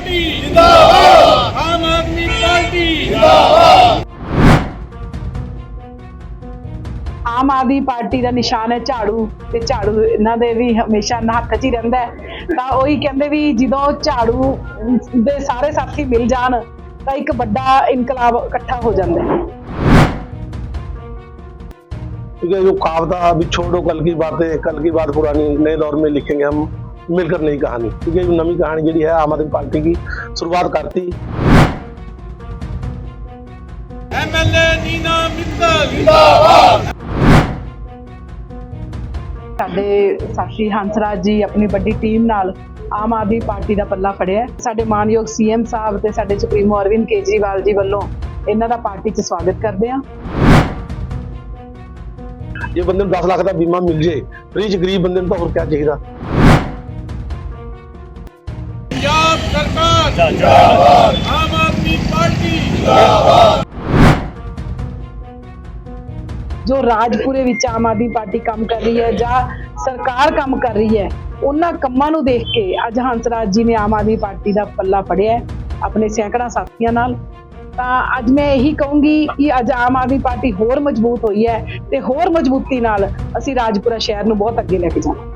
Party ਜਿੰਦਾਬਾਦ Aam Aadmi party Aam Aadmi party ਦਾ ਨਿਸ਼ਾਨ ਹੈ ਝਾੜੂ ਤੇ ਝਾੜੂ ਇਹਨਾਂ ਦੇ ਵੀ ਹਮੇਸ਼ਾ ਨੱਕ 'ਚ ਹੀ ਰਹਿੰਦਾ ਹੈ ਤਾਂ ਉਹੀ ਕਹਿੰਦੇ ਵੀ ਜਦੋਂ ਝਾੜੂ ਦੇ ਸਾਰੇ ਸਾਥੀ ਮਿਲ ਜਾਣ ਤਾਂ ਇੱਕ ਵੱਡਾ ਇਨਕਲਾਬ ਇਕੱਠਾ ਹੋ ਜਾਂਦਾ ਹੈ ठीक है जो कहावत अभी छोड़ो कल की बातें कल की बात पुरानी नए दौर में लिखेंगे हम मिलकर नई कहानी ठीक है जो नवी कहानी जी है आम आदमी पार्टी की शुरुआत करती ਐਮਐਲਏ ਨੀਨਾ ਮਿੱਤਲ ਜਿੰਦਾਬਾਦ ਸਾਡੇ ਸਾਸ਼ੀ ਹੰਸਰਾਜ ਜੀ ਆਪਣੀ ਵੱਡੀ ਟੀਮ ਨਾਲ ਆਮ ਆਦਮੀ ਪਾਰਟੀ ਦਾ ਪੱਲਾ ਫੜਿਆ ਹੈ। ਸਾਡੇ ਮਾਨਯੋਗ ਸੀਐਮ ਸਾਹਿਬ ਤੇ ਸਾਡੇ ਸੁਪਰੀਮੋ ਅਰਵਿੰਦ ਕੇਜਰੀਵਾਲ ਜੀ ਵੱਲੋਂ ਇਹਨਾਂ ਦਾ ਪਾਰਟੀ 'ਚ ਸਵਾਗਤ ਕਰਦੇ ਹਾਂ ਜੇ ਬੰਦੇ ਨੂੰ 10 ਲੱਖ ਦਾ ਬੀਮਾ ਮਿਲ ਜੇ ਫ੍ਰੀ ਚ ਗਰੀਬ ਬੰਦੇ ਨੂੰ ਤਾਂ ਹੋਰ ਕੀ ਚਾਹੀਦਾ ਸਰਕਾਰ ਜਿੰਦਾਬਾਦ ਆਮ ਆਦਮੀ ਪਾਰਟੀ ਜੋ ਰਾਜਪੁਰੇ ਵਿੱਚ ਆਮ ਆਦਮੀ ਪਾਰਟੀ ਕੰਮ ਕਰ ਰਹੀ ਹੈ ਜਾਂ ਸਰਕਾਰ ਕੰਮ ਕਰ ਰਹੀ ਹੈ ਉਹਨਾਂ ਕੰਮਾਂ ਨੂੰ ਦੇਖ ਕੇ ਅੱਜ ਹੰਸਰਾਜ ਜੀ ਨੇ ਆਮ ਆਦਮੀ ਪਾਰਟੀ ਦਾ ਪੱਲਾ ਫੜਿਆ ਆਪਣੇ ਸੈਂਕੜਾ ਸਾਥੀਆਂ ਨਾਲ ਤਾਂ ਅੱਜ ਮੈਂ ਇਹੀ ਕਹੂੰਗੀ ਕਿ ਅੱਜ ਆਮ ਆਦਮੀ ਪਾਰਟੀ ਹੋਰ ਮਜ਼ਬੂਤ ਹੋਈ ਹੈ ਤੇ ਹੋਰ ਮਜ਼ਬੂਤੀ ਨਾਲ ਅਸੀਂ ਰਾਜਪੁਰਾ ਸ਼ਹਿਰ ਨੂੰ ਬਹੁਤ ਅੱਗੇ ਲੈ ਕੇ ਜਾਵਾਂਗੇ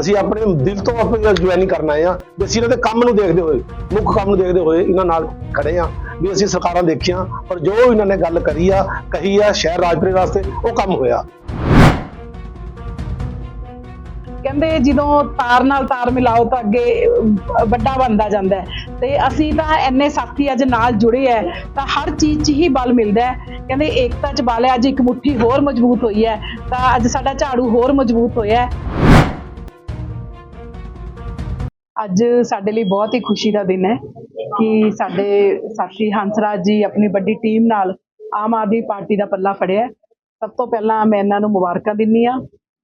ਅਸੀਂ ਆਪਣੇ ਦਿਲ ਤੋਂ ਆਪਣੀ ਜੁਆਇਨਿੰਗ ਕਰਨ ਆਏ ਆ ਵੀ ਅਸੀਂ ਇਹਨਾਂ ਦੇ ਕੰਮ ਨੂੰ ਦੇਖਦੇ ਹੋਏ, ਮੁੱਖ ਕੰਮ ਨੂੰ ਦੇਖਦੇ ਹੋਏ ਇਹਨਾਂ ਨਾਲ ਖੜੇ ਆ ਵੀ ਅਸੀਂ ਸਰਕਾਰਾਂ ਦੇਖੀਆਂ, ਪਰ ਜੋ ਇਹਨਾਂ ਨੇ ਗੱਲ ਕਰੀ ਆ, ਕਹੀ ਆ, ਸ਼ਹਿਰ ਰਾਜਪੁਰੇ ਵਾਸਤੇ ਉਹ ਕੰਮ ਹੋਇਆ। ਕਹਿੰਦੇ ਜਦੋਂ ਤਾਰ ਨਾਲ ਤਾਰ ਮਿਲਾਓ ਤਾਂ ਅੱਗੇ ਵੱਡਾ ਬਣਦਾ ਜਾਂਦਾ ਤੇ ਅਸੀਂ ਤਾਂ ਐਨੇ ਸਾਥੀ ਅੱਜ ਨਾਲ ਜੁੜੇ ਹੈ, ਤਾਂ ਹਰ ਚੀਜ਼ 'ਚ ਹੀ ਬਲ ਮਿਲਦਾ ਕਹਿੰਦੇ ਏਕਤਾ 'ਚ ਬਲ ਹੈ, ਅੱਜ ਇੱਕ ਮੁੱਠੀ ਹੋਰ ਮਜ਼ਬੂਤ ਹੋਈ ਹੈ, ਤਾਂ ਅੱਜ ਸਾਡਾ ਝਾੜੂ ਹੋਰ ਮਜ਼ਬੂਤ ਹੋਇਆ ਹੈ। ਅੱਜ ਸਾਡੇ ਲਈ ਬਹੁਤ ਹੀ ਖੁਸ਼ੀ ਦਾ ਦਿਨ ਹੈ ਕਿ ਸਾਡੇ ਸਾਥੀ ਹੰਸਰਾਜ ਜੀ ਆਪਣੀ ਵੱਡੀ ਟੀਮ ਨਾਲ ਆਮ ਆਦਮੀ ਪਾਰਟੀ ਦਾ ਪੱਲਾ ਫੜਿਆ ਸਭ ਤੋਂ ਪਹਿਲਾਂ ਮੈਂ ਇਹਨਾਂ ਨੂੰ ਮੁਬਾਰਕਾਂ ਦਿੰਨੀ ਆ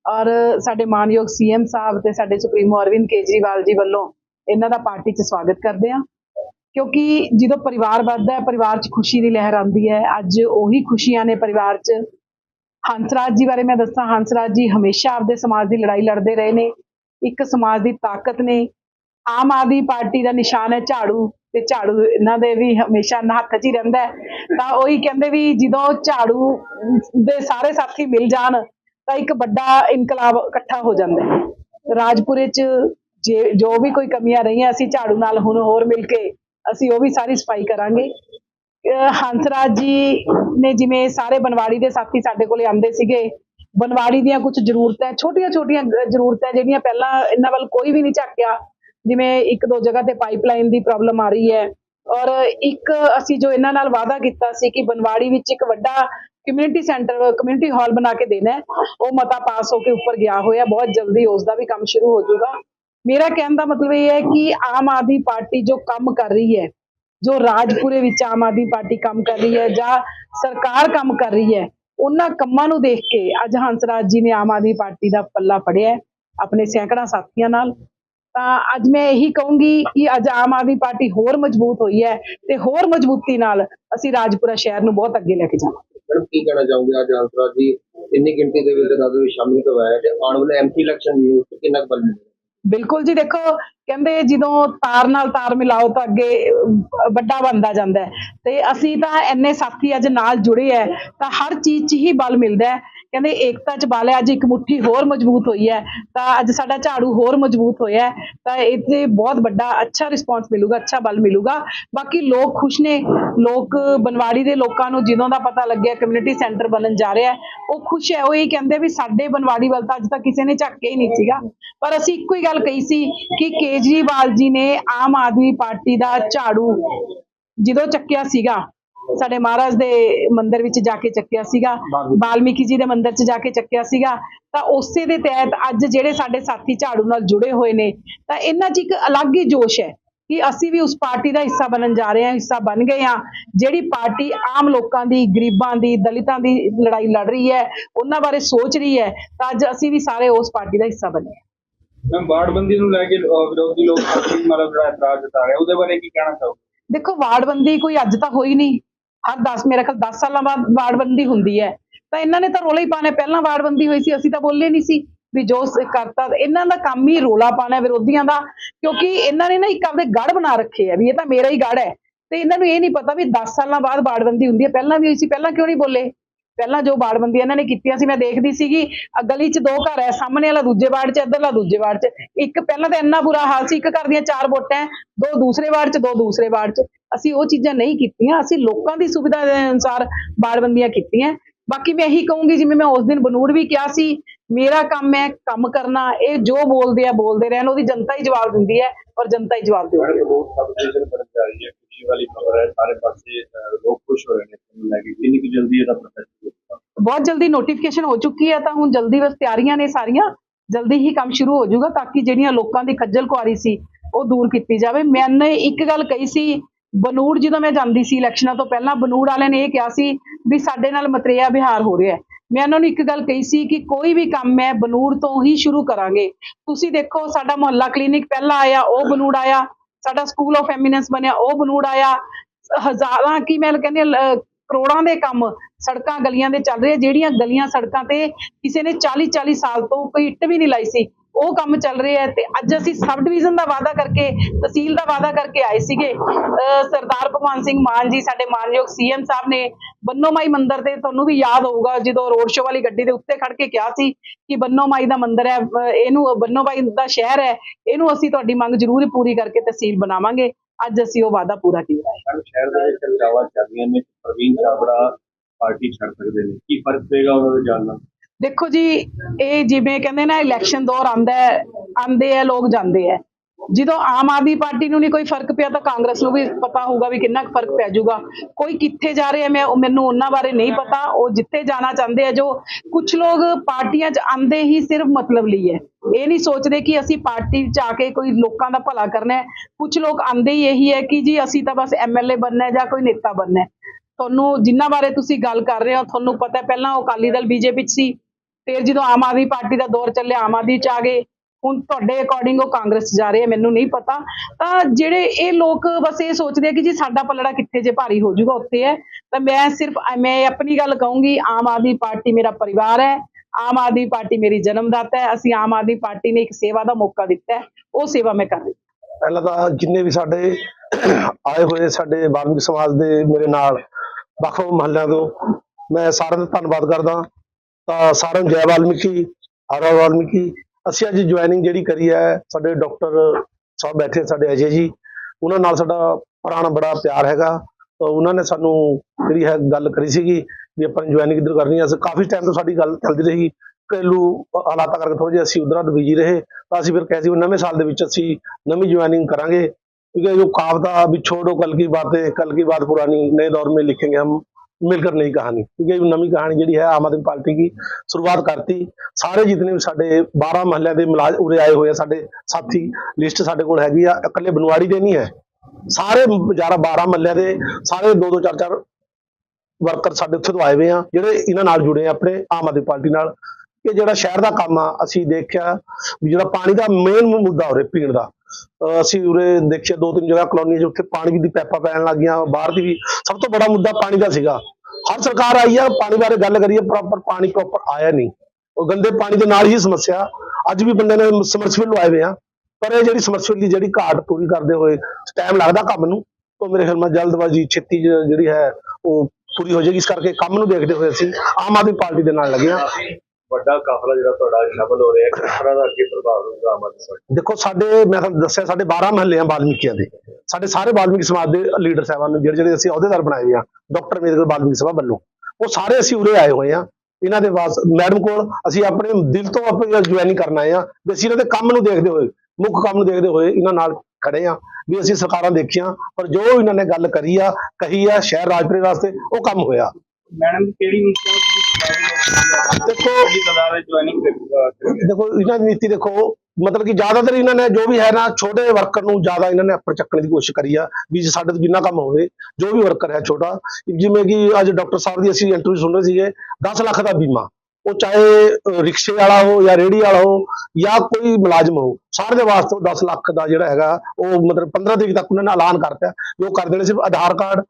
ਔਰ ਸਾਡੇ ਮਾਨਯੋਗ ਸੀਐਮ ਸਾਹਿਬ ਤੇ ਸਾਡੇ ਸੁਪਰੀਮੋ ਅਰਵਿੰਦ ਕੇਜਰੀਵਾਲ ਜੀ ਵੱਲੋਂ ਇਹਨਾਂ ਦਾ ਪਾਰਟੀ 'ਚ ਸਵਾਗਤ ਕਰਦੇ ਆ ਕਿਉਂਕਿ ਜਦੋਂ ਪਰਿਵਾਰ ਵੱਧਦਾ ਹੈ, ਪਰਿਵਾਰ 'ਚ ਖੁਸ਼ੀ ਦੀ ਲਹਿਰ ਆਉਂਦੀ ਹੈ। ਅੱਜ ਉਹੀ ਖੁਸ਼ੀਆਂ ਨੇ ਪਰਿਵਾਰ 'ਚ। ਹੰਸਰਾਜ ਜੀ ਬਾਰੇ ਮੈਂ ਦੱਸਾਂ, ਹੰਸਰਾਜ ਜੀ ਹਮੇਸ਼ਾ ਆਪਦੇ ਸਮਾਜ ਦੀ ਲੜਾਈ ਲੜਦੇ ਰਹੇ ਨੇ। ਇੱਕ ਸਮਾਜ ਦੀ ਤਾਕਤ ਨੇ ਆਮ ਆਦਮੀ ਪਾਰਟੀ ਦਾ ਨਿਸ਼ਾਨ ਹੈ ਝਾੜੂ ਤੇ ਝਾੜੂ ਇਹਨਾਂ ਦੇ ਵੀ ਹਮੇਸ਼ਾ ਹੱਥ 'ਚ ਹੀ ਰਹਿੰਦਾ ਤਾਂ ਉਹੀ ਕਹਿੰਦੇ ਵੀ ਜਦੋਂ ਝਾੜੂ ਦੇ ਸਾਰੇ ਸਾਥੀ ਮਿਲ ਜਾਣ, ਤਾਂ ਇੱਕ ਵੱਡਾ ਇਨਕਲਾਬ ਇਕੱਠਾ ਹੋ ਜਾਂਦਾ ਰਾਜਪੁਰੇ 'ਚ ਜੇ ਜੋ ਵੀ ਕੋਈ ਕਮੀਆਂ ਰਹੀਆਂ, ਅਸੀਂ ਝਾੜੂ ਨਾਲ ਹੁਣ ਹੋਰ ਮਿਲ ਕੇ ਅਸੀਂ ਉਹ ਵੀ ਸਾਰੀ ਸਫ਼ਾਈ ਕਰਾਂਗੇ। ਅਹ ਹੰਸਰਾਜ ਜੀ ਨੇ ਜਿਵੇਂ ਸਾਰੇ ਬਨਵਾੜੀ ਦੇ ਸਾਥੀ ਸਾਡੇ ਕੋਲੇ ਆਂਦੇ ਸੀਗੇ, ਬਨਵਾੜੀ ਦੀਆਂ ਕੁਝ ਜ਼ਰੂਰਤਾਂ ਛੋਟੀਆਂ ਛੋਟੀਆਂ ਜ਼ਰੂਰਤਾਂ ਜਿਹੜੀਆਂ ਪਹਿਲਾਂ ਇਹਨਾਂ ਵੱਲ ਕੋਈ ਵੀ ਨਹੀਂ ਝਾਕਿਆ ਜਿਵੇਂ ਇੱਕ ਦੋ ਜਗ੍ਹਾ ਤੇ ਪਾਈਪਲਾਈਨ ਦੀ ਪ੍ਰੋਬਲਮ ਆ ਰਹੀ ਹੈ। ਔਰ ਇੱਕ ਅਸੀਂ ਜੋ ਇਹਨਾਂ ਨਾਲ ਵਾਅਦਾ ਕੀਤਾ ਸੀ ਕਿ ਬਨਵਾੜੀ ਵਿੱਚ ਇੱਕ ਵੱਡਾ ਕਮਿਊਨਿਟੀ ਸੈਂਟਰ ਕਮਿਊਨਿਟੀ ਹਾਲ ਬਣਾ ਕੇ ਦੇਣਾ ਉਹ ਮਤਾ ਪਾਸ ਹੋ ਕੇ ਉੱਪਰ ਗਿਆ ਹੋਇਆ, ਬਹੁਤ ਜਲਦੀ ਉਸ ਦਾ ਵੀ ਕੰਮ ਸ਼ੁਰੂ ਹੋ ਜਾਊਗਾ। ਮੇਰਾ ਕਹਿਣ ਦਾ ਮਤਲਬ ਇਹ ਹੈ ਕਿ ਆਮ ਆਦਮੀ ਪਾਰਟੀ ਜੋ ਕੰਮ ਕਰ ਰਹੀ ਹੈ, ਜੋ ਰਾਜਪੁਰੇ ਵਿੱਚ ਆਮ ਆਦਮੀ ਪਾਰਟੀ ਕੰਮ ਕਰ ਰਹੀ ਹੈ ਜਾਂ ਸਰਕਾਰ ਕੰਮ ਕਰ ਰਹੀ ਹੈ, ਉਹਨਾਂ ਕੰਮਾਂ ਨੂੰ ਦੇਖ ਕੇ ਅੱਜ ਹੰਸਰਾਜ ਜੀ ਨੇ ਆਮ ਆਦਮੀ ਪਾਰਟੀ ਦਾ ਪੱਲਾ ਫੜਿਆ ਆਪਣੇ ਸੈਂਕੜਾ ਸਾਥੀਆਂ ਨਾਲ। ਤਾਂ ਅੱਜ ਮੈਂ ਇਹੀ ਕਹੂੰਗੀ ਕਿ ਅੱਜ ਆਮ ਆਦਮੀ ਪਾਰਟੀ ਹੋਰ ਮਜ਼ਬੂਤ ਹੋਈ ਹੈ ਤੇ ਹੋਰ ਮਜ਼ਬੂਤੀ ਨਾਲ ਅਸੀਂ ਰਾਜਪੁਰਾ ਸ਼ਹਿਰ ਨੂੰ ਬਹੁਤ ਅੱਗੇ ਲੈ ਕੇ ਜਾਵਾਂਗੇ। ਮੈਡਮ ਕੀ ਕਹਿਣਾ ਚਾਹੋਗੇ ਅੱਜ ਹੰਸਰਾਜ ਜੀ? ਇੰਨੀ ਗਿਣਤੀ ਦੇ ਵਿੱਚ ਰਾਜੂ ਸ਼ਾਮਿਲ ਕਰਵਾਇਆ ਤੇ ਆਉਣ ਵਾਲੇ ਐਮਪੀ ਇਲੈਕਸ਼ਨ 'ਚ ਕਿੰਨਾ ਬਲ ਮਿਲੇਗਾ ਬਿਲਕੁਲ ਜੀ ਦੇਖੋ ਕਹਿੰਦੇ ਜਦੋਂ ਤਾਰ ਨਾਲ ਤਾਰ ਮਿਲਾਓ ਤਾਂ ਅੱਗੇ ਵੱਡਾ ਬਣਦਾ ਜਾਂਦਾ ਤੇ ਅਸੀਂ ਤਾਂ ਐਨੇ ਸਾਥੀ ਅੱਜ ਨਾਲ ਜੁੜੇ ਹੈ ਤਾਂ ਹਰ ਚੀਜ਼ 'ਚ ਹੀ ਬਲ ਮਿਲਦਾ ਹੈ। ਕਹਿੰਦੇ ਏਕਤਾ 'ਚ ਬਲ ਹੈ ਅੱਜ ਇੱਕ ਮੁੱਠੀ ਹੋਰ ਮਜ਼ਬੂਤ ਹੋਈ ਹੈ, ਤਾਂ ਅੱਜ ਸਾਡਾ ਝਾੜੂ ਹੋਰ ਮਜ਼ਬੂਤ ਹੋਇਆ ਤਾਂ ਇੱਥੇ ਬਹੁਤ ਵੱਡਾ ਅੱਛਾ ਰਿਸਪਾਂਸ ਮਿਲੂਗਾ, ਅੱਛਾ ਬਲ ਮਿਲੂਗਾ। ਬਾਕੀ ਲੋਕ ਖੁਸ਼ ਨੇ, ਲੋਕ ਬਨਵਾੜੀ ਦੇ ਲੋਕਾਂ ਨੂੰ ਜਦੋਂ ਦਾ ਪਤਾ ਲੱਗਿਆ ਕਮਿਊਨਿਟੀ ਸੈਂਟਰ ਬਣਨ ਜਾ ਰਿਹਾ ਉਹ ਖੁਸ਼ ਹੈ, ਉਹ ਇਹ ਕਹਿੰਦੇ ਵੀ ਸਾਡੇ ਬਨਵਾੜੀ ਵੱਲ ਤਾਂ ਅੱਜ ਤੱਕ ਕਿਸੇ ਨੇ ਝਾਕਿਆ ਹੀ ਨਹੀਂ ਸੀਗਾ। ਪਰ ਅਸੀਂ ਇੱਕੋ ਹੀ ਗੱਲ ਕਹੀ ਸੀ ਕਿ ਕੇਜਰੀਵਾਲ ਜੀ ਨੇ ਆਮ ਆਦਮੀ ਪਾਰਟੀ ਦਾ ਝਾੜੂ ਜਦੋਂ ਚੱਕਿਆ ਸੀਗਾ ਸਾਡੇ ਮਹਾਰਾਜ ਦੇ ਮੰਦਿਰ ਵਿੱਚ ਜਾ ਕੇ ਚੱਕਿਆ ਸੀਗਾ। ਵਾਲਮੀਕੀ ਜੀ ਦੇ ਮੰਦਿਰ 'ਚ ਜਾ ਕੇ ਚੱਕਿਆ ਸੀਗਾ। ਤਾਂ ਉਸੇ ਦੇ ਤਹਿਤ ਅੱਜ ਜਿਹੜੇ ਸਾਡੇ ਸਾਥੀ ਝਾੜੂ ਨਾਲ ਜੁੜੇ ਹੋਏ ਨੇ ਤਾਂ ਇਹਨਾਂ 'ਚ ਇੱਕ ਅਲੱਗ ਹੀ ਜੋਸ਼ ਹੈ ਕਿ ਅਸੀਂ ਵੀ ਉਸ ਪਾਰਟੀ ਦਾ ਹਿੱਸਾ ਬਣਨ ਜਾ ਰਹੇ ਹਾਂ ਹਿੱਸਾ ਬਣ ਗਏ ਹਾਂ। ਜਿਹੜੀ ਪਾਰਟੀ ਆਮ ਲੋਕਾਂ ਦੀ ਗਰੀਬਾਂ ਦੀ ਦਲਿਤਾਂ ਦੀ ਲੜਾਈ ਲੜ ਰਹੀ ਹੈ ਉਹਨਾਂ ਬਾਰੇ ਸੋਚ ਰਹੀ ਹੈ ਤਾਂ ਅੱਜ ਅਸੀਂ ਵੀ ਸਾਰੇ ਉਸ ਪਾਰਟੀ ਦਾ ਹਿੱਸਾ ਬਣੇ ਹਾਂ। ਮੈਂ ਵਾਰਡਬੰਦੀ ਨੂੰ ਲੈ ਕੇ ਵਿਰੋਧੀ ਲੋਕ ਮਤਲਬ ਜਿਹੜਾ ਇਤਰਾਜ਼ ਜਤਾ ਰਹੇ ਉਹਦੇ ਬਾਰੇ ਕੀ ਕਹਿਣਾ ਚਾਹੋਗੇ? ਦੇਖੋ ਵਾਰਡਬੰਦੀ ਕੋਈ ਅੱਜ ਤਾਂ ਹੋਈ ਨਹੀਂ। ਹਰ 10 ਮੇਰੇ ਖਿਆਲ 10 ਸਾਲਾਂ ਬਾਅਦ ਵਾਰਡਬੰਦੀ ਹੁੰਦੀ ਹੈ। ਤਾਂ ਇਹਨਾਂ ਨੇ ਤਾਂ ਰੋਲਾ ਹੀ ਪਾਣਾ ਪਹਿਲਾਂ ਵਾਰਡਬੰਦੀ ਹੋਈ ਸੀ, ਅਸੀਂ ਤਾਂ ਬੋਲੇ ਨਹੀਂ ਸੀ ਵੀ ਜੋ ਕਰਤਾ, ਇਹਨਾਂ ਦਾ ਕੰਮ ਹੀ ਰੋਲਾ ਪਾਣਾ ਵਿਰੋਧੀਆਂ ਦਾ, ਕਿਉਂਕਿ ਇਹਨਾਂ ਨੇ ਨਾ ਇੱਕ ਆਪਦੇ ਗੜ ਬਣਾ ਰੱਖੇ ਆ ਵੀ ਇਹ ਤਾਂ ਮੇਰਾ ਹੀ ਗੜ ਹੈ। ਤੇ ਇਹਨਾਂ ਨੂੰ ਇਹ ਨਹੀਂ ਪਤਾ ਵੀ 10 ਸਾਲਾਂ ਬਾਅਦ ਬਾੜਬੰਦੀ ਹੁੰਦੀ ਹੈ, ਪਹਿਲਾਂ ਵੀ ਹੋਈ ਸੀ, ਪਹਿਲਾਂ ਕਿਉਂ ਨਹੀਂ ਬੋਲੇ? ਪਹਿਲਾਂ ਜੋ ਬਾੜਬੰਦੀ ਇਹਨਾਂ ਨੇ ਕੀਤੀਆਂ ਸੀ, ਮੈਂ ਦੇਖਦੀ ਸੀਗੀ। ਗਲੀ 'ਚ ਦੋ ਘਰ ਹੈ ਸਾਹਮਣੇ ਵਾਲਾ ਦੂਜੇ ਵਾਰਡ 'ਚ, ਇੱਧਰਲਾ ਦੂਜੇ ਵਾਰਡ 'ਚ। ਇੱਕ ਪਹਿਲਾਂ ਤਾਂ ਇੰਨਾ ਬੁਰਾ ਹਾਲ ਸੀ, ਇੱਕ ਘਰ ਦੀਆਂ ਚਾਰ ਵੋਟਾਂ ਦੋ ਦੂਸਰੇ ਵਾਰਡ 'ਚ, ਦੋ ਦੂਸਰੇ ਵਾਰਡ 'ਚ। ਅਸੀਂ ਉਹ ਚੀਜ਼ਾਂ ਨਹੀਂ ਕੀਤੀਆਂ, ਅਸੀਂ ਲੋਕਾਂ ਦੀ ਸੁਵਿਧਾ ਦੇ ਅਨੁਸਾਰ ਬਾੜਬੰਦੀਆਂ ਕੀਤੀਆਂ। ਬਾਕੀ ਮੈਂ ਇਹੀ ਕਹੂੰਗੀ, ਜਿਵੇਂ ਮੈਂ ਉਸ ਦਿਨ ਬਨੂੜ ਵੀ ਕਿਹਾ ਸੀ, ਮੇਰਾ ਕੰਮ ਹੈ ਕੰਮ ਕਰਨਾ, ਇਹ ਜੋ ਬੋਲਦੇ ਆ, ਬੋਲਦੇ ਰਹਿਣ। ਉਹਦੀ ਜਨਤਾ ਹੀ ਜਵਾਬ ਦਿੰਦੀ ਹੈ ਔਰ ਜਨਤਾ ਹੀ ਜਵਾਬ ਦਿੰਦੀ ਹੈ। ਖੁਸ਼ੀ ਵਾਲੀ ਖਬਰ ਹੈ, ਸਾਰੇ ਪਾਸੇ ਲੋਕ ਖੁਸ਼ ਹੋਏ ਨੇ ਇਸ ਨੂੰ ਕਿੰਨੀ ਕੁ ਜਲਦੀ ਇਹਦਾ ਪ੍ਰੋਸੈਸ ਬਹੁਤ ਜਲਦੀ ਨੋਟੀਫਿਕੇਸ਼ਨ ਹੋ ਚੁੱਕੀ ਹੈ, ਤਾਂ ਹੁਣ ਜਲਦੀ ਬਸ ਤਿਆਰੀਆਂ ਨੇ ਸਾਰੀਆਂ। ਜਲਦੀ ਹੀ ਕੰਮ ਸ਼ੁਰੂ ਹੋ ਜਾਊਗਾ ਤਾਂ ਕਿ ਜਿਹੜੀਆਂ ਲੋਕਾਂ ਦੀ ਖੱਜਲ ਖੁਆਰੀ ਸੀ, ਉਹ ਦੂਰ ਕੀਤੀ ਜਾਵੇ। ਮੈਨੇ ਇੱਕ ਗੱਲ ਕਹੀ ਸੀ, ਬਨੂੜ ਜਦੋਂ ਮੈਂ ਜਾਂਦੀ ਸੀ ਇਲੈਕਸ਼ਨਾਂ ਤੋਂ ਪਹਿਲਾਂ, ਬਨੂੜ ਵਾਲਿਆਂ ਨੇ ਇਹ ਕਿਹਾ ਸੀ ਵੀ ਸਾਡੇ ਨਾਲ ਮਤਰੇਆ ਵਿਹਾਰ ਹੋ ਰਿਹਾ ਹੈ। ਮੈਂ ਉਹਨਾਂ ਨੂੰ ਇੱਕ ਗੱਲ ਕਹੀ ਸੀ ਕਿ ਕੋਈ ਵੀ ਕੰਮ ਹੈ ਬਨੂੜ ਤੋਂ ਹੀ ਸ਼ੁਰੂ ਕਰਾਂਗੇ। ਤੁਸੀਂ ਦੇਖੋ, ਸਾਡਾ ਮੁਹੱਲਾ ਕਲੀਨਿਕ ਪਹਿਲਾਂ ਆਇਆ, ਉਹ ਬਨੂੜ ਆਇਆ। ਸਾਡਾ ਸਕੂਲ ਆਫ ਐਮੀਨੈਂਸ ਬਣਿਆ ਉਹ ਬਨੂੜ ਆਇਆ। ਹਜ਼ਾਰਾਂ ਕੀ ਮੈਂ ਕਹਿੰਦੇ ਹਾਂ, ਕਰੋੜਾਂ ਦੇ ਕੰਮ ਸੜਕਾਂ ਗਲੀਆਂ ਦੇ ਚੱਲ ਰਹੇ ਜਿਹੜੀਆਂ ਗਲੀਆਂ ਸੜਕਾਂ ਤੇ ਕਿਸੇ ਨੇ 40 40 ਸਾਲ ਤੋਂ ਕੋਈ ਇੱਟ ਵੀ ਨਹੀਂ ਲਾਈ ਸੀ। ਉਹ ਕੰਮ ਚੱਲ ਰਿਹਾ ਤੇ ਅੱਜ ਅਸੀਂ ਸਬ ਡਿਵੀਜ਼ਨ ਦਾ ਵਾਅਦਾ ਕਰਕੇ, ਤਹਿਸੀਲ ਦਾ ਵਾਅਦਾ ਕਰਕੇ ਆਏ ਸੀਗੇ। ਅਹ ਸਰਦਾਰ ਭਗਵੰਤ ਸਿੰਘ ਮਾਨ ਜੀ, ਸਾਡੇ ਮਾਨਯੋਗ ਸੀਐਮ ਸਾਹਿਬ ਨੇ ਬੰਨੋ ਮਾਈ ਮੰਦਿਰ ਤੇ ਤੁਹਾਨੂੰ ਵੀ ਯਾਦ ਹੋਊਗਾ, ਜਦੋਂ ਰੋਡ ਸ਼ੋ ਵਾਲੀ ਗੱਡੀ ਦੇ ਉੱਤੇ ਖੜ ਕੇ ਕਿਹਾ ਸੀ ਕਿ ਬੰਨੋ ਮਾਈ ਦਾ ਮੰਦਿਰ ਹੈ ਇਹਨੂੰ ਬੰਨੋ ਮਾਈ ਦਾ ਸ਼ਹਿਰ ਹੈ, ਇਹਨੂੰ ਅਸੀਂ ਤੁਹਾਡੀ ਮੰਗ ਜ਼ਰੂਰ ਪੂਰੀ ਕਰਕੇ ਤਹਿਸੀਲ ਬਣਾਵਾਂਗੇ। ਅੱਜ ਅਸੀਂ ਉਹ ਵਾਅਦਾ ਪੂਰਾ ਕੀਤਾ ਹੈ। ਸ਼ਹਿਰ ਦੇ ਵਿੱਚ ਚਰਚਾਵਾਂ ਚੱਲ ਰਹੀਆਂ ਨੇ ਪ੍ਰਵੀਨ ਛਾਬੜਾ ਪਾਰਟੀ ਛੱਡ ਸਕਦੇ ਨੇ। ਕੀ ਫ਼ਰਕ ਪਏਗਾ ਉਹਨਾਂ ਦੇ ਜਾਣ ਨਾਲ? ਦੇਖੋ ਜੀ, ਇਹ ਜਿਵੇਂ ਕਹਿੰਦੇ ਨਾ ਇਲੈਕਸ਼ਨ ਦੌਰ ਆਂਦਾ ਹੈ ਆਂਦੇ ਆ ਲੋਕ ਜਾਂਦੇ ਆ ਜਦੋਂ ਆਮ ਆਦਮੀ ਪਾਰਟੀ ਨੂੰ ਨਹੀਂ ਕੋਈ ਫ਼ਰਕ ਪਿਆ, ਤਾਂ ਕਾਂਗਰਸ ਨੂੰ ਵੀ ਪਤਾ ਹੋਊਗਾ ਵੀ ਕਿੰਨਾ ਕੁ ਫ਼ਰਕ ਪੈ ਜਾਊਗਾ। ਕੋਈ ਕਿੱਥੇ ਜਾ ਰਿਹਾ, ਮੈਂ ਮੈਨੂੰ ਉਹਨਾਂ ਬਾਰੇ ਨਹੀਂ ਪਤਾ। ਉਹ ਜਿੱਥੇ ਜਾਣਾ ਚਾਹੁੰਦੇ ਆ, ਜੋ ਕੁਝ ਲੋਕ ਪਾਰਟੀਆਂ 'ਚ ਆਂਦੇ ਹੀ ਸਿਰਫ ਮਤਲਬ ਲਈ ਹੈ। ਇਹ ਨਹੀਂ ਸੋਚਦੇ ਕਿ ਅਸੀਂ ਪਾਰਟੀ 'ਚ ਆ ਕੇ ਕੋਈ ਲੋਕਾਂ ਦਾ ਭਲਾ ਕਰਨਾ ਹੈ। ਕੁਝ ਲੋਕ ਆਂਦੇ ਹੀ ਇਹੀ ਹੈ ਕਿ ਜੀ, ਅਸੀਂ ਤਾਂ ਬਸ ਐਮਐਲਏ ਬਣਨਾ ਹੈ ਜਾਂ ਕੋਈ ਨੇਤਾ ਬਣਨਾ ਹੈ। ਤੁਹਾਨੂੰ ਜਿਨ੍ਹਾਂ ਬਾਰੇ ਤੁਸੀਂ ਗੱਲ ਕਰ ਰਹੇ ਹੋ, ਤੁਹਾਨੂੰ ਪਤਾ ਪਹਿਲਾਂ ਉਹ ਅਕਾਲੀ ਦਲ ਬੀਜੇਪੀ 'ਚ ਸੀ ਫਿਰ ਜਦੋਂ ਆਮ ਆਦਮੀ ਪਾਰਟੀ ਦਾ ਦੌਰ ਚੱਲਿਆ, ਆਮ ਆਦਮੀ 'ਚ ਆ ਗਏ। ਹੁਣ ਤੁਹਾਡੇ ਅਕੋਰਡਿੰਗ ਉਹ ਕਾਂਗਰਸ ਜਾ ਰਹੇ ਆ, ਮੈਨੂੰ ਨਹੀਂ ਪਤਾ। ਤਾਂ ਜਿਹੜੇ ਇਹ ਲੋਕ ਬਸ ਇਹ ਸੋਚਦੇ ਆ ਕਿ ਜੀ ਸਾਡਾ ਪਲੜਾ ਕਿੱਥੇ ਜੇ ਭਾਰੀ ਹੋ ਜਾਊਗਾ, ਉੱਥੇ ਹੈ। ਤਾਂ ਮੈਂ ਸਿਰਫ, ਮੈਂ ਆਪਣੀ ਗੱਲ ਕਹੂੰਗੀ, ਆਮ ਆਦਮੀ ਪਾਰਟੀ ਮੇਰਾ ਪਰਿਵਾਰ ਹੈ, ਆਮ ਆਦਮੀ ਪਾਰਟੀ ਮੇਰੀ ਜਨਮਦਾਤਾ ਹੈ, ਅਸੀਂ ਆਮ ਆਦਮੀ ਪਾਰਟੀ ਨੇ ਇੱਕ ਸੇਵਾ ਦਾ ਮੌਕਾ ਦਿੱਤਾ ਹੈ, ਉਹ ਸੇਵਾ ਮੈਂ ਕਰ ਰਹੀ ਪਹਿਲਾਂ ਤਾਂ ਜਿੰਨੇ ਵੀ ਸਾਡੇ ਆਏ ਹੋਏ, ਸਾਡੇ ਬਾਲਮਿਕ ਸਮਾਜ ਦੇ ਮੇਰੇ ਨਾਲ ਵੱਖ ਵੱਖ ਮਹੱਲਿਆਂ ਤੋਂ, ਮੈਂ ਸਾਰਿਆਂ ਦਾ ਧੰਨਵਾਦ ਕਰਦਾ। ਤਾਂ ਸਾਰੰਗ ਜੈ ਵਾਲਮੀਕੀ, ਹਰ ਵਾਲਮੀਕੀ। ਅਸੀਂ ਅੱਜ ਜੁਆਇਨਿੰਗ ਜਿਹੜੀ ਕਰੀ ਹੈ, ਸਾਡੇ ਡਾਕਟਰ ਸਾਹਿਬ ਬੈਠੇ ਸਾਡੇ ਅਜੇ ਜੀ। ਉਹਨਾਂ ਨਾਲ ਸਾਡਾ ਪੁਰਾਣਾ ਬੜਾ ਪਿਆਰ ਹੈਗਾ। ਉਹਨਾਂ ਨੇ ਸਾਨੂੰ ਜਿਹੜੀ ਹੈ ਗੱਲ ਕਰੀ ਸੀਗੀ ਵੀ ਆਪਾਂ ਜੁਆਇਨਿੰਗ ਕਿੱਧਰ ਕਰਨੀ ਹੈ। ਅਸੀਂ ਕਾਫੀ ਟਾਈਮ ਤੋਂ ਸਾਡੀ ਗੱਲ ਚੱਲਦੀ ਰਹੀ। ਘਰੇਲੂ ਹਾਲਾਤਾਂ ਕਰਕੇ ਥੋੜਾ ਜਿਹਾ ਅਸੀਂ ਉਧਰਾਂ ਤੋਂ ਬਿਜ਼ੀ ਰਹੇ। ਤਾਂ ਅਸੀਂ ਫਿਰ ਕਹੇ ਸੀ ਨਵੇਂ ਸਾਲ ਦੇ ਵਿੱਚ ਅਸੀਂ ਨਵੀਂ ਜੁਆਇਨਿੰਗ ਕਰਾਂਗੇ। ਕਿਉਂਕਿ ਜੋ ਕਾਵਤਾ ਵੀ ਛੋੜੋ ਕਲ ਕੀ ਬਾਤ ਹੈ ਕਲ ਕੀ ਬਾਤ ਪੁਰਾਣੀ, ਨਵੇਂ ਦੌਰ ਮੇ ਲਿਖेंगे ਹਮ। मिलकर नई कहानी क्योंकि ये नवी कहानी ਜਿਹੜੀ ਹੈ ਆਮ ਆਦਮੀ ਪਾਰਟੀ ਦੀ ਸ਼ੁਰੂਆਤ ਕਰਤੀ ਸਾਰੇ ਜਿਤਨੇ ਵੀ ਸਾਡੇ 12 ਮਹੱਲਿਆਂ ਦੇ ਮੁਲਾਜ਼ ਉਰੇ ਆਏ ਹੋਏ ਆ ਸਾਡੇ ਸਾਥੀ ਲਿਸਟ ਸਾਡੇ ਕੋਲ ਹੈਗੀ ਆ ਇਕੱਲੇ ਬਨਵਾੜੀ ਦੇ ਨਹੀਂ ਹੈ ਸਾਰੇ 11 12 ਮਹੱਲਿਆਂ ਦੇ ਸਾਰੇ ਦੋ ਦੋ ਚਾਰ ਚਾਰ ਵਰਕਰ ਸਾਡੇ ਉੱਥੇ ਤੋਂ ਆਏ ਹੋਏ ਆ ਜਿਹੜੇ ਇਹਨਾਂ ਨਾਲ ਜੁੜੇ ਆ ਆਪਣੇ ਆਮ ਆਦਮੀ ਪਾਰਟੀ ਨਾਲ ਕਿ ਜਿਹੜਾ ਸ਼ਹਿਰ ਦਾ ਕੰਮ ਆ ਅਸੀਂ ਦੇਖਿਆ ਵੀ ਜਿਹੜਾ ਪਾਣੀ ਦਾ ਮੇਨ ਮੁੱਦਾ ਉਰੇ ਪੀਣ ਦਾ ਅਹ ਅਸੀਂ ਉਰੇ ਦੇਖਿਆ ਦੋ ਤਿੰਨ ਜਗ੍ਹਾ ਕਲੋਨੀ 'ਚ ਉੱਥੇ ਪਾਣੀ ਦੀ ਪੈਪਾਂ ਪੈਣ ਲੱਗੀਆਂ ਬਾਹਰ ਦੀ ਵੀ। ਸਭ ਤੋਂ ਬੜਾ ਮੁੱਦਾ ਪਾਣੀ ਦਾ ਸੀਗਾ। ਹਰ ਸਰਕਾਰ ਆਈ ਆ, ਪਾਣੀ ਬਾਰੇ ਗੱਲ ਕਰੀਏ ਪ੍ਰੋਪਰ ਪਾਣੀ ਪ੍ਰੋਪਰ ਆਇਆ ਨਹੀਂ। ਉਹ ਗੰਦੇ ਪਾਣੀ ਦੇ ਨਾਲ ਹੀ ਸਮੱਸਿਆ। ਅੱਜ ਵੀ ਬੰਦੇ ਨੇ ਸਮਰਸੀਬਲ ਲਵਾਏ ਹੋਏ ਆ। ਪਰ ਇਹ ਜਿਹੜੀ ਸਮਰਸੀਬਲ ਦੀ ਜਿਹੜੀ ਘਾਟ ਪੂਰੀ ਕਰਦੇ ਹੋਏ ਟਾਈਮ ਲੱਗਦਾ ਕੰਮ ਨੂੰ, ਉਹ ਮੇਰੇ ਖਿਆਲ ਨਾਲ ਜਲਦਬਾਜ਼ੀ, ਛੇਤੀ ਜਿਹੜੀ ਹੈ, ਉਹ ਪੂਰੀ ਹੋ ਜਾਏਗੀ। ਇਸ ਕਰਕੇ ਕੰਮ ਨੂੰ ਦੇਖਦੇ ਹੋਏ ਅਸੀਂ ਆਮ ਆਦਮੀ ਪਾਰਟੀ ਦੇ ਨਾਲ ਲੱਗੇ ਆ। ਵੱਡਾ ਕਾਫਲਾ ਜਿਹੜਾ ਤੁਹਾਡਾ ਸ਼ਾਮਲ ਹੋ ਰਿਹਾ ਹੈ ਕਿਸ ਤਰ੍ਹਾਂ ਦਾ ਅੱਗੇ ਪ੍ਰਭਾਵ ਹੋਊਗਾ ਆਮ ਆਦਮੀ ਪਾਰਟੀ ਦੇਖੋ ਸਾਡੇ ਮੈਂ ਤੁਹਾਨੂੰ ਦੱਸਿਆ ਸਾਡੇ 12 ਮਹੱਲੇ ਆ ਵਾਲਮੀਕੀਆਂ ਦੇ। ਸਾਡੇ ਸਾਰੇ ਵਾਲਮੀਕੀ ਸਮਾਜ ਦੇ ਲੀਡਰ ਸਾਹਿਬਾਨ ਨੂੰ ਜਿਹੜੇ ਜਿਹੜੇ ਅਸੀਂ ਅਹੁਦੇਦਾਰ ਬਣਾਏ ਹੋਏ ਆ ਡਾਕਟਰ ਮੇਦਗਰ ਵਾਲਮੀਕੀ ਸਭਾ ਵੱਲੋਂ। ਉਹ ਸਾਰੇ ਅਸੀਂ ਉਰੇ ਆਏ ਹੋਏ ਆ। ਇਹਨਾਂ ਦੇ ਵਾਸ ਮੈਡਮ ਕੋਲ ਅਸੀਂ ਆਪਣੇ ਦਿਲ ਤੋਂ ਆਪਣੀ ਜੁਆਇਨਿੰਗ ਕਰਨ ਆਏ ਆ ਵੀ ਅਸੀਂ ਇਹਨਾਂ ਦੇ ਕੰਮ ਨੂੰ ਦੇਖਦੇ ਹੋਏ ਮੁੱਖ ਕੰਮ ਨੂੰ ਦੇਖਦੇ ਹੋਏ ਇਹਨਾਂ ਨਾਲ ਖੜੇ ਆ ਵੀ ਅਸੀਂ ਸਰਕਾਰਾਂ ਦੇਖੀਆਂ ਪਰ ਜੋ ਇਹਨਾਂ ਨੇ ਗੱਲ ਕਰੀ ਆ ਕਹੀ ਆ ਸ਼ਹਿਰ ਰਾਜਪੁਰੇ ਵਾਸਤੇ ਉਹ ਕੰਮ ਹੋਇਆ। ਮੈਡਮ ਕਿਹੜੀ ਤੁਸੀਂ ਦੇਖੋ ਦੀ ਜੁਆਇਨਿੰਗ ਦੇਖੋ, ਇਹਨਾਂ ਦੀ ਨੀਤੀ ਦੇਖੋ, ਮਤਲਬ ਕਿ ਜ਼ਿਆਦਾਤਰ ਇਹਨਾਂ ਨੇ ਜੋ ਵੀ ਹੈ ਨਾ, ਛੋਟੇ ਵਰਕਰ ਨੂੰ ਜ਼ਿਆਦਾ ਇਹਨਾਂ ਨੇ ਉੱਪਰ ਚੱਕਣ ਦੀ ਕੋਸ਼ਿਸ਼ ਕਰੀ ਆ, ਵੀ ਸਾਡੇ ਤੋਂ ਜਿੰਨਾ ਕੰਮ ਹੋਵੇ, ਜੋ ਵੀ ਵਰਕਰ ਹੈ ਛੋਟਾ, ਜਿਵੇਂ ਕਿ ਅੱਜ ਡਾਕਟਰ ਸਾਹਿਬ ਦੀ ਅਸੀਂ ਇੰਟਰਵਿਊ ਸੁਣ ਰਹੇ ਸੀਗੇ 10 ਲੱਖ ਦਾ ਬੀਮਾ, ਉਹ ਚਾਹੇ ਰਿਕਸ਼ੇ ਵਾਲਾ ਹੋ ਜਾਂ ਰੇਹੜੀ ਵਾਲਾ ਹੋ, ਜਾਂ ਕੋਈ ਮੁਲਾਜ਼ਮ ਹੋ ਸਾਰੇ ਦੇ ਵਾਸਤੇ ਉਹ 10 ਲੱਖ ਦਾ ਜਿਹੜਾ ਹੈਗਾ, ਉਹ ਮਤਲਬ 15 ਤਰੀਕ ਤੱਕ ਉਹਨਾਂ ਨੇ ਐਲਾਨ ਕਰਤਾ ਜੋ ਕਰ ਦੇਣੇ ਸਿਰਫ ਆਧਾਰ ਕਾਰਡ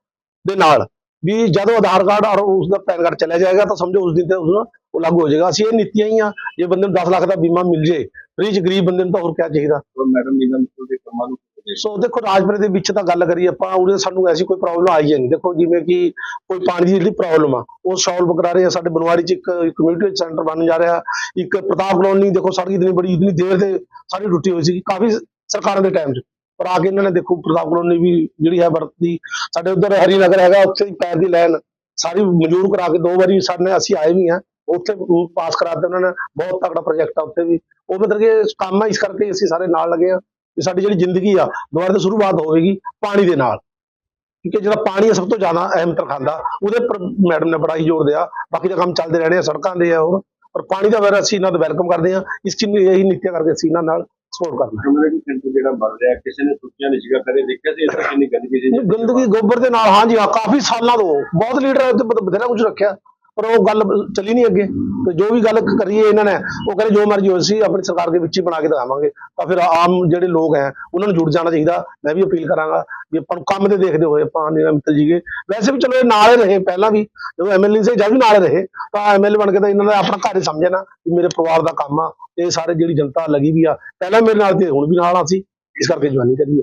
ਦੇ ਨਾਲ। ਵੀ ਜਦੋਂ ਆਧਾਰ ਕਾਰਡ ਔਰ ਉਸ ਦਾ ਪੈਨ ਕਾਰਡ ਚਲਾ ਜਾਏਗਾ ਤਾਂ ਸਮਝੋ ਉਸ ਦਿਨ ਤੇ ਉਸ ਨੂੰ ਉਹ ਲਾਗੂ ਹੋ ਜਾਏਗਾ। ਅਸੀਂ ਇਹ ਨੀਤੀਆਂ ਹੀ ਆ। ਜੇ ਬੰਦੇ ਨੂੰ 10 ਲੱਖ ਦਾ ਬੀਮਾ ਮਿਲ ਜੇ ਫ੍ਰੀ ਚ ਗਰੀਬ ਬੰਦੇ ਨੂੰ ਤਾਂ ਹੋਰ ਕਿਆ ਚਾਹੀਦਾ? ਮੈਡਮ ਮਿੱਤਲ ਦੇ ਕੰਮਾਂ ਨੂੰ ਸੋ ਦੇਖੋ ਰਾਜਪੁਰੇ ਦੇ ਵਿੱਚ ਤਾਂ ਗੱਲ ਕਰੀਏ ਆਪਾਂ ਉਹਦੇ ਸਾਨੂੰ ਐਸੀ ਕੋਈ ਪ੍ਰੋਬਲਮ ਆਈ ਹੈ ਨਹੀਂ। ਦੇਖੋ ਜਿਵੇਂ ਕਿ ਕੋਈ ਪਾਣੀ ਦੀ ਜਿਹੜੀ ਪ੍ਰੋਬਲਮ ਆ ਉਹ ਸੋਲਵ ਕਰਾ ਰਹੇ ਆ। ਸਾਡੇ ਬਨਵਾੜੀ ਚ ਇੱਕ ਕਮਿਊਨਿਟੀ ਸੈਂਟਰ ਬਣ ਜਾ ਰਿਹਾ। ਇੱਕ ਪ੍ਰਤਾਪ ਕਲੋਨੀ ਦੇਖੋ ਸੜਕ ਇਤਨੀ ਬੜੀ ਇਤਨੀ ਦੇਰ ਤੇ ਸਾਡੀ ਟੁੱਟੀ ਹੋਈ ਸੀ ਕਾਫੀ ਸਰਕਾਰਾਂ ਦੇ ਟਾਈਮ 'ਚ। ਪਰ ਆ ਕੇ ਇਹਨਾਂ ਨੇ ਦੇਖੋ ਪ੍ਰਤਾਪ ਕਲੋਨੀ ਵੀ ਜਿਹੜੀ ਹੈ ਵਰਤੀ ਸਾਡੇ ਉਧਰ ਹਰੀਨਗਰ ਹੈਗਾ, ਉੱਥੇ ਦੀ ਪੈਰ ਦੀ ਲਾਈਨ ਸਾਰੀ ਮਨਜ਼ੂਰ ਕਰਾ ਕੇ ਦੋ ਵਾਰੀ ਸਾਡੇ ਅਸੀਂ ਆਏ ਵੀ ਆ ਉੱਥੇ ਪਾਸ ਕਰਾਤੇ ਉਹਨਾਂ ਨੇ, ਬਹੁਤ ਤਕੜਾ ਪ੍ਰੋਜੈਕਟ ਆ ਉੱਥੇ ਵੀ। ਉਹ ਮਤਲਬ ਕਿ ਕੰਮ ਇਸ ਕਰਕੇ ਅਸੀਂ ਸਾਰੇ ਨਾਲ ਲੱਗੇ ਆ ਕਿ ਸਾਡੀ ਜਿਹੜੀ ਜ਼ਿੰਦਗੀ ਆ, ਦੁਬਾਰਾ ਤੋਂ ਸ਼ੁਰੂਆਤ ਹੋਵੇਗੀ ਪਾਣੀ ਦੇ ਨਾਲ। ਕਿਉਂਕਿ ਜਿਹੜਾ ਪਾਣੀ ਹੈ ਸਭ ਤੋਂ ਜ਼ਿਆਦਾ ਅਹਿਮ ਤਰਖਾਂਦਾ, ਉਹਦੇ ਪਰ ਮੈਡਮ ਨੇ ਬੜਾ ਹੀ ਜ਼ੋਰ ਦਿਆ, ਬਾਕੀ ਦਾ ਕੰਮ ਚੱਲਦੇ ਰਹਿਣੇ ਆ, ਸੜਕਾਂ ਦੇ ਆ ਹੋਰ, ਪਰ ਪਾਣੀ ਦਾ ਵੈਰ ਅਸੀਂ ਇਹਨਾਂ ਦਾ ਵੈਲਕਮ ਕਰਦੇ ਆ ਇਸ ਚੀਜ਼ ਨੂੰ ਇਹੀ ਨੀਤੀਆਂ ਕਰਕੇ ਅਸੀਂ ਇਹਨਾਂ ਨਾਲ ਸਪੋਰਟ ਕਰਨਾ। ਕਮਿਊਨਿਟੀ ਸੈਂਟਰ ਜਿਹੜਾ ਬਣ ਰਿਹਾ ਕਿਸੇ ਨੇ ਸੋਚਿਆ ਨਹੀਂ ਸੀਗਾ ਕਦੇ ਦੇਖਿਆ ਸੀ ਇਸ ਕਿੰਨੀ ਗੰਦਗੀ ਸੀ? ਗੰਦਗੀ ਗੋਬਰ ਦੇ ਨਾਲ ਹਾਂਜੀ ਹਾਂ ਕਾਫੀ ਸਾਲਾਂ ਤੋਂ। ਬਹੁਤ ਲੀਡਰ ਬਥੇਰਾ ਕੁਝ ਰੱਖਿਆ। ਪਰ ਉਹ ਗੱਲ ਚੱਲੀ ਨਹੀਂ ਅੱਗੇ। ਤੇ ਜੋ ਵੀ ਗੱਲ ਕਰੀਏ ਇਹਨਾਂ ਨੇ, ਉਹ ਕਹਿੰਦੇ ਜੋ ਮਰਜ਼ੀ ਹੋਏ ਸੀ ਆਪਣੀ ਸਰਕਾਰ ਦੇ ਵਿੱਚ ਹੀ ਬਣਾ ਕੇ ਦਿਖਾਵਾਂਗੇ। ਤਾਂ ਫਿਰ ਆਮ ਜਿਹੜੇ ਲੋਕ ਹੈ, ਉਹਨਾਂ ਨੂੰ ਜੁੜ ਜਾਣਾ ਚਾਹੀਦਾ। ਮੈਂ ਵੀ ਅਪੀਲ ਕਰਾਂਗਾ ਵੀ ਆਪਾਂ ਨੂੰ ਕੰਮ ਤੇ ਦੇਖਦੇ ਹੋਏ ਆਪਾਂ ਨੀਰਜ ਮਿੱਤਲ ਜੀਗੇ ਵੈਸੇ ਵੀ ਚਲੋ ਇਹ ਨਾਲ ਰਹੇ, ਪਹਿਲਾਂ ਵੀ ਜਦੋਂ ਐਮਐਲਏ ਸੀ ਜਦ ਵੀ ਨਾਲ ਰਹੇ, ਤਾਂ ਐਮਐਲਏ ਬਣ ਕੇ ਤਾਂ ਇਹਨਾਂ ਦਾ ਆਪਣਾ ਘਰ ਹੀ ਸਮਝਿਆ ਨਾ ਕਿ ਮੇਰੇ ਪਰਿਵਾਰ ਦਾ ਕੰਮ ਆ ਤੇ ਸਾਰੇ ਜਿਹੜੀ ਜਨਤਾ ਲੱਗੀ ਵੀ ਆ। ਪਹਿਲਾਂ ਮੇਰੇ ਨਾਲ ਤੇ ਹੁਣ ਵੀ ਨਾਲ ਆ ਸੀ ਇਸ ਕਰਕੇ ਜਵਾਨੀ ਕਰੀਏ।